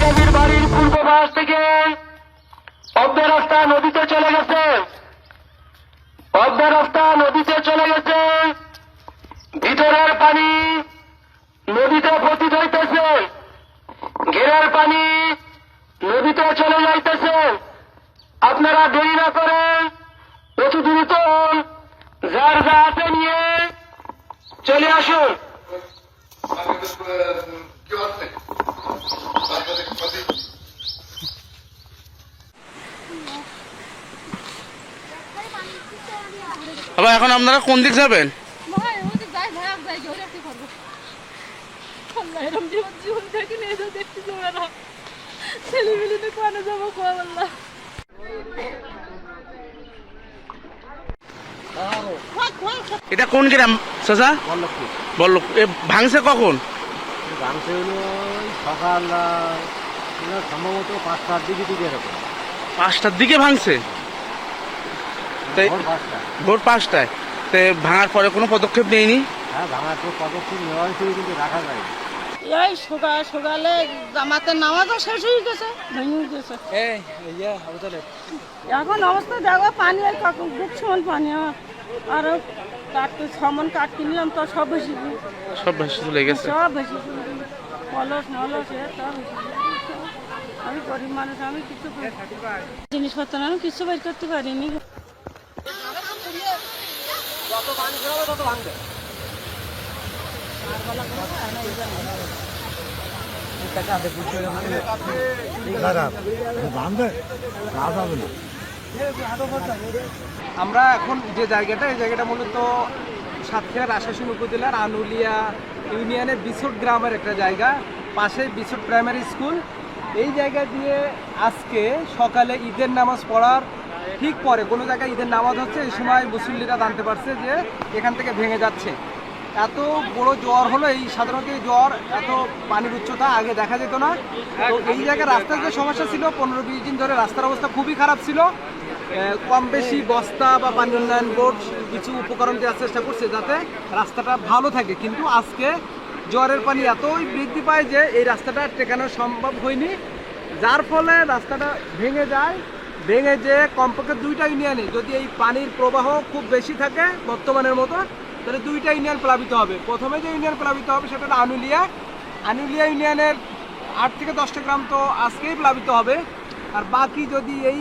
নেতাজির বাড়ির পূর্ব পাশ থেকে পদ্মা রাস্তা নদীতে চলে গেছে। পদ্মা রাস্তা নদীতে চলে গেছে। ভিতরের পানি নদীতে পতিত হইতেছে। ঘেরের পানি নদীতে চলে যাইতেছে। আপনারা দেরি না করেন অতি দ্রুত যার যা আছে নিয়ে চলে আসুন। কি আছে বাচ্চাদের ক্ষতি আবার এখন আপনারা কোন দিক যাবেন? এটা কোন গ্রাম চাচা? বল্লভ এ ভাঙছে কখন? ভাঙছে হলো ওই সকাল সম্ভবত পাঁচটার দিকে দিকে এরকম পাঁচটার দিকে ভাঙছে? তাই ভোর পাঁচটায়। তো ভাঙার পরে কোনো পদক্ষেপ নেয়নি? হ্যাঁ ভাঙার পর পদক্ষেপ নেওয়া হয়েছিল কিন্তু রাখা যায় এই সকাল সকালে জামাতের নামাজও শেষ হয়ে গেছে ভেঙে গেছে। এখন অবস্থা দেখো পানি আর কখন সমান পানি আমার আরও কাটতে সমান কাটতে নিলাম তো সব বেশি সব ভেসে চলে গেছে? সব মলস এ সব আমি গরিব মানুষ আমি কিছু জিনিসপত্র আমি কিছু বের করতে পারিনি। আমরা এখন যে জায়গাটা, এই জায়গাটা মূলত সাতক্ষীরার আশাসন উপজেলার আনুলিয়া ইউনিয়নের বিছট গ্রামের একটা জায়গা, পাশে বিছট প্রাইমারি স্কুল। এই জায়গা দিয়ে আজকে সকালে ঈদের নামাজ পড়ার ঠিক পরে, কোনো জায়গায় ঈদের নামাজ হচ্ছে, এই সময় মুসল্লিরা জানতে পারছে যে এখান থেকে ভেঙে যাচ্ছে। এত বড় জ্বর হলো, এই সাধারণত এই জ্বর, এত পানির উচ্চতা আগে দেখা যেত না। তো এই জায়গায় রাস্তার যে সমস্যা ছিল, পনেরো বিশ দিন ধরে রাস্তার অবস্থা খুবই খারাপ ছিল। কম বেশি বস্তা বা পানি উন্নয়ন বোর্ড কিছু উপকরণ দেওয়ার চেষ্টা করছে যাতে রাস্তাটা ভালো থাকে। কিন্তু আজকে জ্বরের পানি এতই বৃদ্ধি পায় যে এই রাস্তাটা টেকানো সম্ভব হয়নি। যার ফলে রাস্তাটা ভেঙে যায়। ভেঙে যে কমপক্ষে দুইটা ইউনিয়নে যদি এই পানির প্রবাহ খুব বেশি থাকে বর্তমানের মতো, তাহলে দুইটা ইউনিয়ন প্লাবিত হবে। প্রথমে যে ইউনিয়ন প্লাবিত হবে সেটা আনুলিয়া। আনুলিয়া ইউনিয়নের আট থেকে দশটা গ্রাম তো আজকেই প্লাবিত হবে। আর বাকি যদি এই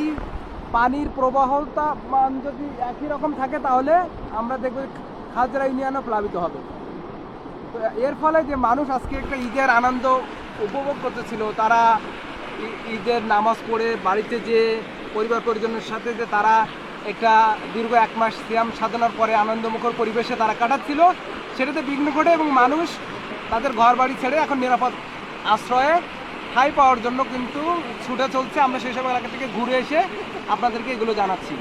পানির প্রবাহতা মান যদি একই রকম থাকে তাহলে আমরা দেখব খাজরা ইউনিয়নও প্লাবিত হবে। তো এর ফলে যে মানুষ আজকে একটা ঈদের আনন্দ উপভোগ করতেছিল, তারা ঈদের নামাজ পড়ে বাড়িতে যে পরিবার পরিজনের সাথে যে তারা একটা দীর্ঘ এক মাস সিয়াম সাধনার পরে আনন্দমুখর পরিবেশে তারা কাটাচ্ছিল, সেটাতে বিঘ্ন ঘটে এবং মানুষ তাদের ঘর বাড়ি ছেড়ে এখন নিরাপদ আশ্রয়ে ঠাঁই পাওয়ার জন্য কিন্তু ছুটে চলছে। আমরা সেই সব এলাকা থেকে ঘুরে এসে আপনাদেরকে এগুলো জানাচ্ছি।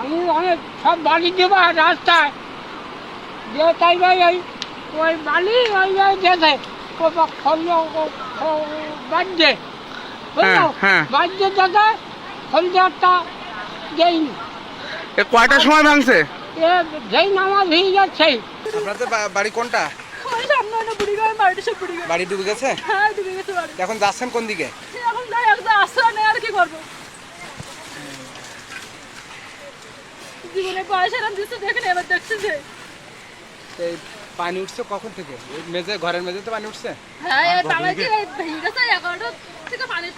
আমি অনেক সব বালি দেবা রাস্তায়। যে তাই ভাই ওই ওই বালি ওই ওই যেতে বাজছে বুঝলো? হ্যাঁ। বাজছে যাতে খলজারটা এ কয়টার সময় ভাঙছে? এ যেই নামাজ হয়ে যাচ্ছে। আপনাদের বাড়ি কোনটা? বুড়ি ডুবে গেছে? হ্যাঁ ডুবে গেছে বাড়ি। এখন যাচ্ছেন কোন দিকে? এখন যাই একদম আশ্রয় নেই আর কি করব? জীবনে পয়সা দিচ্ছে দেখেন এবার দেখছি যে। এই পানি উঠছে কখন থেকে? মেঝে ঘরের মেঝেতে পানি উঠছে? হ্যাঁ থেকে পানি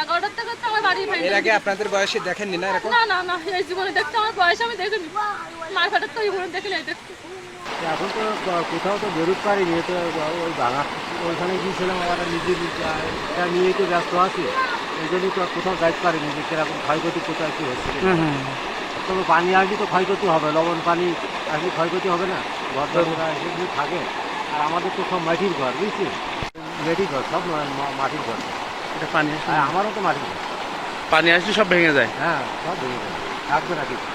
এগারোটার থেকে আমার বাড়ি ভেঙে এর আগে আপনাদের বয়সে দেখেননি না এরকম? না না না এই জীবনে দেখতে আমার বয়স আমি দেখিনি। মার ফাটার তো জীবনে দেখিনি এই দেখতে এখন তো কোথাও তো বেরোতে পারিনি তো ওই ভাঙা ওইখানে গিয়েছিলাম আবার নিজে এটা নিয়ে তো ব্যস্ত আছি এই জন্যই তো আর কোথাও যাইতে পারিনি যে কীরকম ক্ষয়ক্ষতি কোথায় কী হচ্ছে তবে পানি আসলে তো ক্ষয়ক্ষতি হবে লবণ পানি আসলে ক্ষয়ক্ষতি হবে না। ঘর থাকে। আর আমাদের তো সব মাটির ঘর বুঝছি মাটির ঘর সব মাটির ঘর। এটা পানি আসলে। আমারও তো মারি পানি আসলে সব ভেঙে যায়। হ্যাঁ সব ভেঙে যায়। রাখবে কিছু